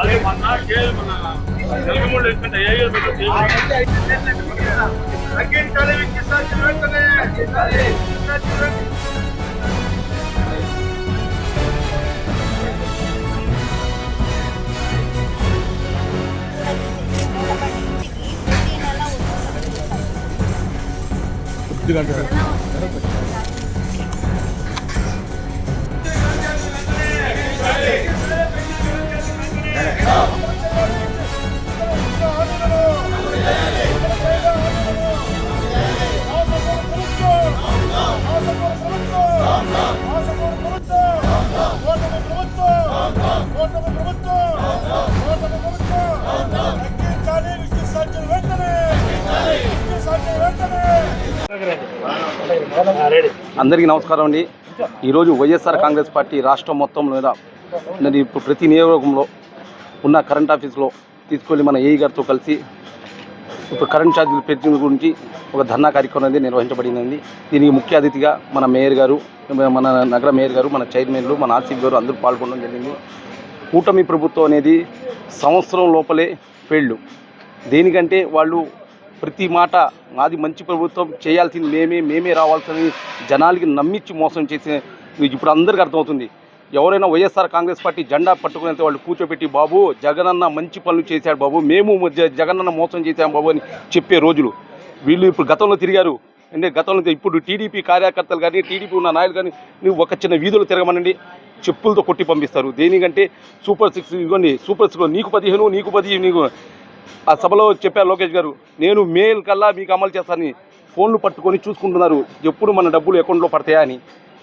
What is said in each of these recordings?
అదే మొన్న కేఎల్ మన తెలుగుమూడు వేసుకుంటే ఏ ఇయర్ పెట్టు తగ్గించాలి కిసాన్ అందరికీ నమస్కారం అండి. ఈరోజు వైఎస్ఆర్ కాంగ్రెస్ పార్టీ రాష్ట్రం మొత్తం మీద నేను ఇప్పుడు ప్రతి నియోజకవర్గంలో ఉన్న కరెంట్ ఆఫీస్లో తీసుకెళ్ళి మన ఏఈ గారితో కలిసి ఇప్పుడు కరెంట్ ఛార్జీలు పెంచిన గురించి ఒక ధర్నా కార్యక్రమం అనేది నిర్వహించబడింది దీనికి ముఖ్య అతిథిగా మన మేయర్ గారు మన నగర మేయర్ గారు మన చైర్మన్లు మన ఆసిఫ్ గారు అందరూ పాల్గొనడం జరిగింది. కూటమి ప్రభుత్వం అనేది సంవత్సరం లోపలే ఫెయిల్డ్. దేనికంటే వాళ్ళు ప్రతి మాట నాది మంచి ప్రభుత్వం చేయాల్సింది మేమే మేమే రావాల్సింది. జనాలకి నమ్మించి మోసం చేసే ఇప్పుడు అందరికీ అర్థమవుతుంది. ఎవరైనా వైఎస్ఆర్ కాంగ్రెస్ పార్టీ జెండా పట్టుకునేంత వాళ్ళు కూర్చోబెట్టి బాబు జగనన్న మంచి పనులు చేశాడు బాబు మేము జ- జగనన్న మోసం చేశాం బాబు అని చెప్పే రోజులు. వీళ్ళు ఇప్పుడు గతంలో తిరిగారు. అంటే గతంలో ఇప్పుడు టీడీపీ కార్యకర్తలు కానీ టీడీపీ ఉన్న నాయకులు కానీ నువ్వు ఒక చిన్న వీధులు తిరగమనండి. చెప్పులతో కొట్టి పంపిస్తారు. దేనికంటే సూపర్ సిక్స్ ఇవ్వండి సూపర్ సిక్స్లో నీకు పదిహేను నీకు పదిహేను నీకు ఆ సభలో చెప్పారు లోకేష్ గారు నేను మేల్ కల్లా మీకు అమలు చేస్తానని ఫోన్లు పట్టుకొని చూసుకుంటున్నారు. ఎప్పుడు మన డబ్బులు అకౌంట్లో పడతాయా అని.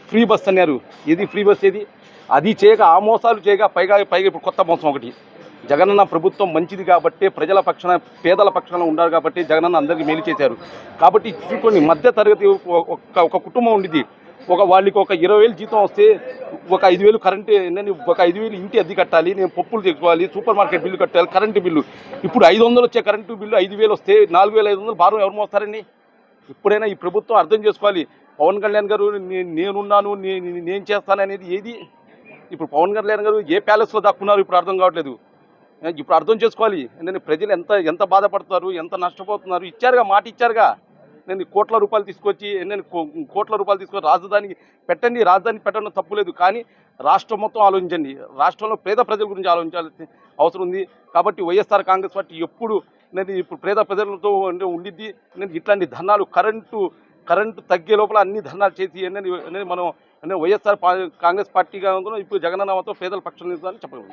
ఫ్రీ బస్ అన్నారు. ఏది ఫ్రీ బస్ ఏది? అది చేయక ఆ మోసాలు చేయక పైగా పైగా ఇప్పుడు కొత్త మోసం ఒకటి. జగనన్న ప్రభుత్వం మంచిది కాబట్టి ప్రజల పక్షాన పేదల పక్షాన ఉన్నారు కాబట్టి జగనన్న అందరికీ మేలు చేశారు. కాబట్టి చూసుకొని మధ్య తరగతి ఒక ఒక కుటుంబం ఉండిద్ది. ఒక వాళ్ళకి ఒక ఇరవై వేలు జీతం వస్తే ఒక ఐదు వేలు కరెంటు నేను ఒక ఐదు వేలు ఇంటి అద్దె కట్టాలి నేను పప్పులు తెచ్చుకోవాలి సూపర్ మార్కెట్ బిల్లు కట్టాలి కరెంటు బిల్లు. ఇప్పుడు ఐదు వందలు వచ్చే కరెంటు బిల్లు ఐదు వేలు వస్తే నాలుగు వేల ఐదు వందలు భారం ఎవరు మోస్తారండి? ఇప్పుడైనా ఈ ప్రభుత్వం అర్థం చేసుకోవాలి. పవన్ కళ్యాణ్ గారు నేనున్నాను నేను చేస్తాను అనేది ఏది? ఇప్పుడు పవన్ కళ్యాణ్ గారు ఏ ప్యాలెస్లో దక్కున్నారు ఇప్పుడు అర్థం కావట్లేదు. ఇప్పుడు అర్థం చేసుకోవాలి. నేను ప్రజలు ఎంత ఎంత బాధపడతారు ఎంత నష్టపోతున్నారు ఇచ్చారుగా మాట ఇచ్చారుగా? నేను కోట్ల రూపాయలు తీసుకొచ్చి నేను కో- కోట్ల రూపాయలు తీసుకొని రాజధానికి పెట్టండి రాజధాని పెట్టడం తప్పులేదు. కానీ రాష్ట్రం మొత్తం ఆలోచించండి. రాష్ట్రంలో పేద ప్రజల గురించి ఆలోచించాల్సిన అవసరం ఉంది. కాబట్టి వైఎస్ఆర్ కాంగ్రెస్ పార్టీ ఎప్పుడు నేను ఇప్పుడు పేద ప్రజలతో ఉండిద్ది. నేను ఇట్లాంటి ధర్నాలు కరెంటు కరెంటు తగ్గే లోపల అన్ని ధర్నాలు చేసి అనేది మనం అంటే వైఎస్ఆర్ కాంగ్రెస్ పార్టీగా ఉందో ఇప్పుడు జగనన్నతో పేదల పక్షం అని చెప్పగలం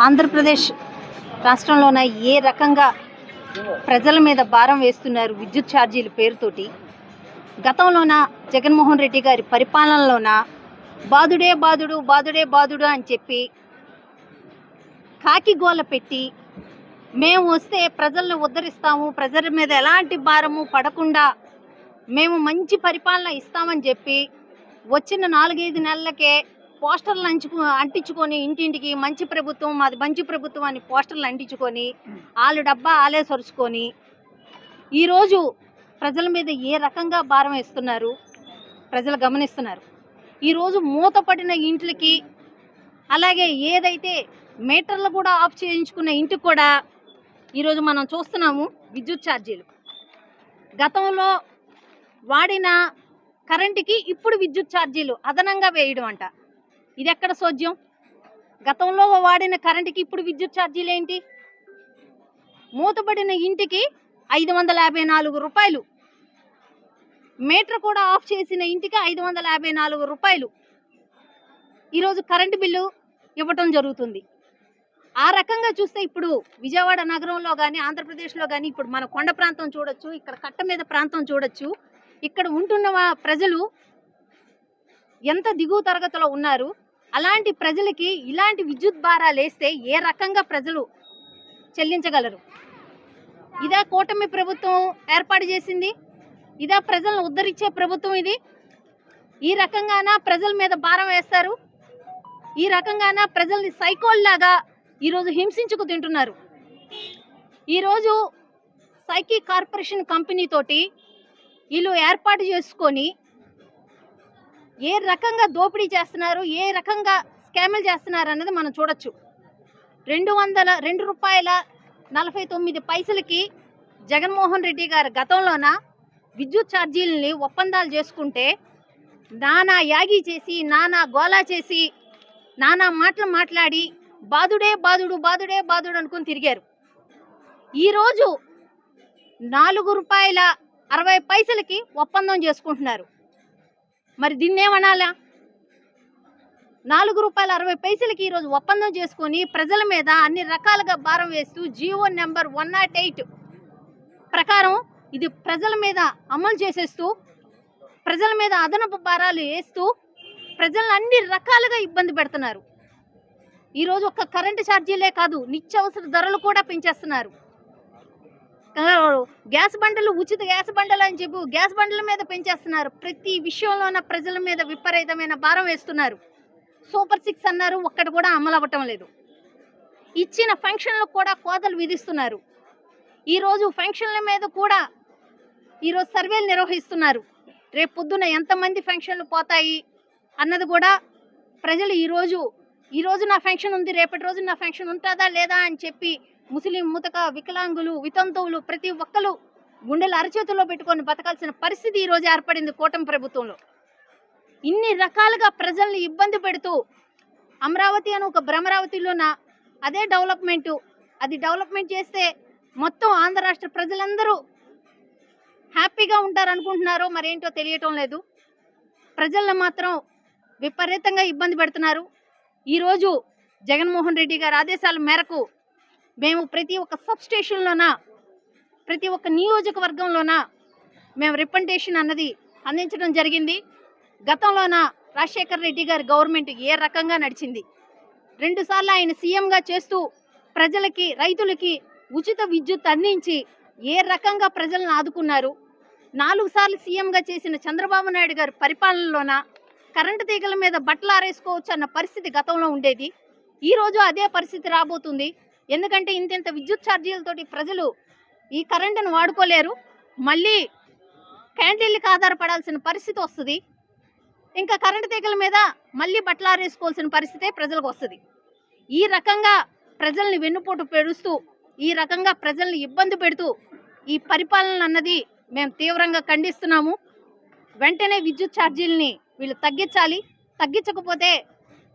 ఆంధ్రప్రదేశ్ రాష్ట్రంలోన ఏ రకంగా ప్రజల మీద భారం వేస్తున్నారు విద్యుత్ ఛార్జీల పేరుతోటి. గతంలోన జగన్మోహన్ రెడ్డి గారి పరిపాలనలోన? బాదుడే బాదుడు బాదుడే బాదుడు అని చెప్పి కాకి గోల పెట్టి మేము వస్తే ప్రజలను ఉద్ధరిస్తాము ప్రజల మీద ఎలాంటి భారము పడకుండా మేము మంచి పరిపాలన ఇస్తామని చెప్పి వచ్చిన నాలుగైదు నెలలకే పోస్టర్లు అంచుకు అంటించుకొని ఇంటింటికి మంచి ప్రభుత్వం మాది మంచి ప్రభుత్వం అని పోస్టర్లు అంటించుకొని వాళ్ళు డబ్బా ఆలే సరుచుకొని ఈరోజు ప్రజల మీద ఏ రకంగా భారం వేస్తున్నారు ప్రజలు గమనిస్తున్నారు. ఈరోజు మూతపడిన ఇంట్లకి అలాగే ఏదైతే మీటర్లు కూడా ఆఫ్ చేయించుకున్న ఇంటికి కూడా ఈరోజు మనం చూస్తున్నాము విద్యుత్ ఛార్జీలు. గతంలో వాడిన కరెంటుకి ఇప్పుడు విద్యుత్ ఛార్జీలు అదనంగా వేయడం అంట. ఇది ఎక్కడ సోద్యం గతంలో వాడిన కరెంటుకి ఇప్పుడు విద్యుత్ ఛార్జీలు ఏంటి మూతబడిన ఇంటికి ఐదు వందల యాభై నాలుగు రూపాయలు. మీటర్ కూడా ఆఫ్ చేసిన ఇంటికి ఐదు వందల యాభై నాలుగు రూపాయలు. ఈరోజు కరెంటు బిల్లు ఇవ్వటం జరుగుతుంది. ఆ రకంగా చూస్తే ఇప్పుడు విజయవాడ నగరంలో కానీ ఆంధ్రప్రదేశ్లో కానీ ఇప్పుడు మన కొండ ప్రాంతం చూడొచ్చు ఇక్కడ కట్ట మీద ప్రాంతం చూడొచ్చు. ఇక్కడ ఉంటున్న ప్రజలు ఎంత దిగువ తరగతిలో ఉన్నారు? అలాంటి ప్రజలకి ఇలాంటి విద్యుత్ భారాలు వేస్తే ఏ రకంగా ప్రజలు చెల్లించగలరు? ఇదా కూటమి ప్రభుత్వం ఏర్పాటు చేసింది? ఇదా ప్రజలను ఉద్ధరించే ప్రభుత్వం ఇది? ఈ రకంగాన ప్రజల మీద భారం వేస్తారు? ఈ రకంగాన ప్రజల్ని సైకోల్లాగా ఈరోజు హింసించుకు తింటున్నారు? ఈరోజు సైకి కార్పొరేషన్ కంపెనీ తోటి వీళ్ళు ఏర్పాటు చేసుకొని ఏ రకంగా దోపిడీ చేస్తున్నారు ఏ రకంగా స్కాములు చేస్తున్నారు అన్నది మనం చూడొచ్చు. రెండు వందల రెండు రూపాయల నలభై తొమ్మిది పైసలకి జగన్మోహన్ రెడ్డి గారు గతంలోన విద్యుత్ ఛార్జీలని ఒప్పందాలు చేసుకుంటే నానా యాగి చేసి నానా గోలా చేసి నానా మాటలు మాట్లాడి బాదుడే బాదుడు బాదుడే బాదుడు అనుకుని తిరిగారు. ఈరోజు నాలుగు రూపాయల అరవై పైసలకి ఒప్పందం చేసుకుంటున్నారు. మరి దీన్నేమనాలా నాలుగు రూపాయల అరవై పైసలకి ఈరోజు ఒప్పందం చేసుకొని ప్రజల మీద అన్ని రకాలుగా భారం వేస్తూ Jio number one not eight ప్రకారం ఇది ప్రజల మీద అమలు చేసేస్తూ ప్రజల మీద అదనపు భారాలు వేస్తూ ప్రజలను అన్ని రకాలుగా ఇబ్బంది పెడుతున్నారు. ఈరోజు ఒక్క కరెంటు ఛార్జీలే కాదు నిత్యావసర ధరలు కూడా పెంచేస్తున్నారు. గ్యాస్ బండలు ఉచిత గ్యాస్ బండలు అని చెప్పు గ్యాస్ బండల మీద పెంచేస్తున్నారు. ప్రతి విషయంలోన ప్రజల మీద విపరీతమైన భారం వేస్తున్నారు. సూపర్ సిక్స్ అన్నారు ఒక్కటి కూడా అమలు అవ్వటం లేదు. ఇచ్చిన ఫంక్షన్లకు కూడా కోతలు విధిస్తున్నారు. ఈరోజు ఫంక్షన్ల మీద కూడా ఈరోజు సర్వేలు నిర్వహిస్తున్నారు. రేపు పొద్దున ఎంతమంది ఫంక్షన్లు పోతాయి అన్నది కూడా ప్రజలు ఈరోజు ఈరోజు నా ఫంక్షన్ ఉంది రేపటి రోజు నా ఫంక్షన్ ఉంటుందా లేదా అని చెప్పి ముస్లిం ముతక వికలాంగులు వితంతువులు ప్రతి ఒక్కరు గుండెలు అరచేతుల్లో పెట్టుకొని బతకాల్సిన పరిస్థితి ఈరోజు ఏర్పడింది కూటమి ప్రభుత్వంలో. ఇన్ని రకాలుగా ప్రజల్ని ఇబ్బంది పెడుతూ అమరావతి అని ఒక భ్రమరావతిలోన అదే డెవలప్మెంట్. అది డెవలప్మెంట్ చేస్తే మొత్తం ఆంధ్ర రాష్ట్ర ప్రజలందరూ హ్యాపీగా ఉంటారు అనుకుంటున్నారో మరేంటో తెలియటం లేదు. ప్రజలను మాత్రం విపరీతంగా ఇబ్బంది పెడుతున్నారు. ఈరోజు జగన్మోహన్ రెడ్డి గారి ఆదేశాల మేరకు మేము ప్రతి ఒక్క సబ్ స్టేషన్లోన ప్రతి ఒక్క నియోజకవర్గంలోన మేము రిప్రజెంటేషన్ అన్నది అందించడం జరిగింది. గతంలోన రాజశేఖర రెడ్డి గారి గవర్నమెంట్ ఏ రకంగా నడిచింది? రెండుసార్లు ఆయన సీఎంగా చేస్తూ ప్రజలకి రైతులకి ఉచిత విద్యుత్ అందించి ఏ రకంగా ప్రజలను ఆదుకున్నారు? నాలుగు సార్లు సీఎంగా చేసిన చంద్రబాబు నాయుడు గారి పరిపాలనలోన కరెంటు తీగల మీద బట్టలు ఆరేసుకోవచ్చు అన్న పరిస్థితి గతంలో ఉండేది. ఈ రోజు అదే పరిస్థితి రాబోతుంది. ఎందుకంటే ఇంతింత విద్యుత్ ఛార్జీలతోటి ప్రజలు ఈ కరెంటును వాడుకోలేరు. మళ్ళీ క్యాండిల్కి ఆధారపడాల్సిన పరిస్థితి వస్తుంది. ఇంకా కరెంటు తీగల మీద మళ్ళీ బట్టలు ఆరేసుకోవాల్సిన పరిస్థితే ప్రజలకు వస్తుంది. ఈ రకంగా ప్రజల్ని వెన్నుపోటు పెడుస్తూ ఈ రకంగా ప్రజల్ని ఇబ్బంది పెడుతూ ఈ పరిపాలన అన్నది మేము తీవ్రంగా ఖండిస్తున్నాము. వెంటనే విద్యుత్ ఛార్జీలని వీళ్ళు తగ్గించాలి. తగ్గించకపోతే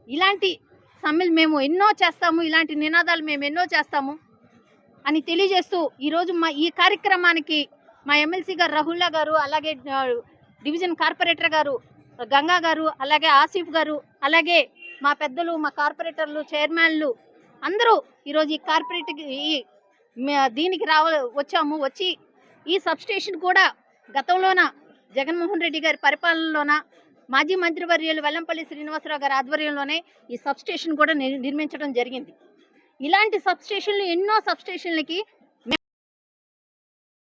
ఇలాంటి సమ్మెలు మేము ఎన్నో చేస్తాము ఇలాంటి నినాదాలు మేము ఎన్నో చేస్తాము అని తెలియజేస్తూ ఈరోజు మా ఈ కార్యక్రమానికి మా ఎమ్మెల్సీ గారు రహుల్లా గారు అలాగే డివిజన్ కార్పొరేటర్ గారు గంగా గారు అలాగే ఆసిఫ్ గారు అలాగే మా పెద్దలు మా కార్పొరేటర్లు చైర్మన్లు అందరూ ఈరోజు ఈ కార్పొరేట్ ఈ దీనికి రావ వచ్చాము. వచ్చి ఈ సబ్స్టేషన్ కూడా గతంలోన జగన్మోహన్ రెడ్డి గారి పరిపాలనలోన మాజీ మంత్రివర్యులు వెల్లంపల్లి శ్రీనివాసరావు గారి ఆధ్వర్యంలోనే ఈ సబ్స్టేషన్ కూడా నిర్మించడం జరిగింది. ఇలాంటి సబ్స్టేషన్లు ఎన్నో సబ్స్టేషన్లకి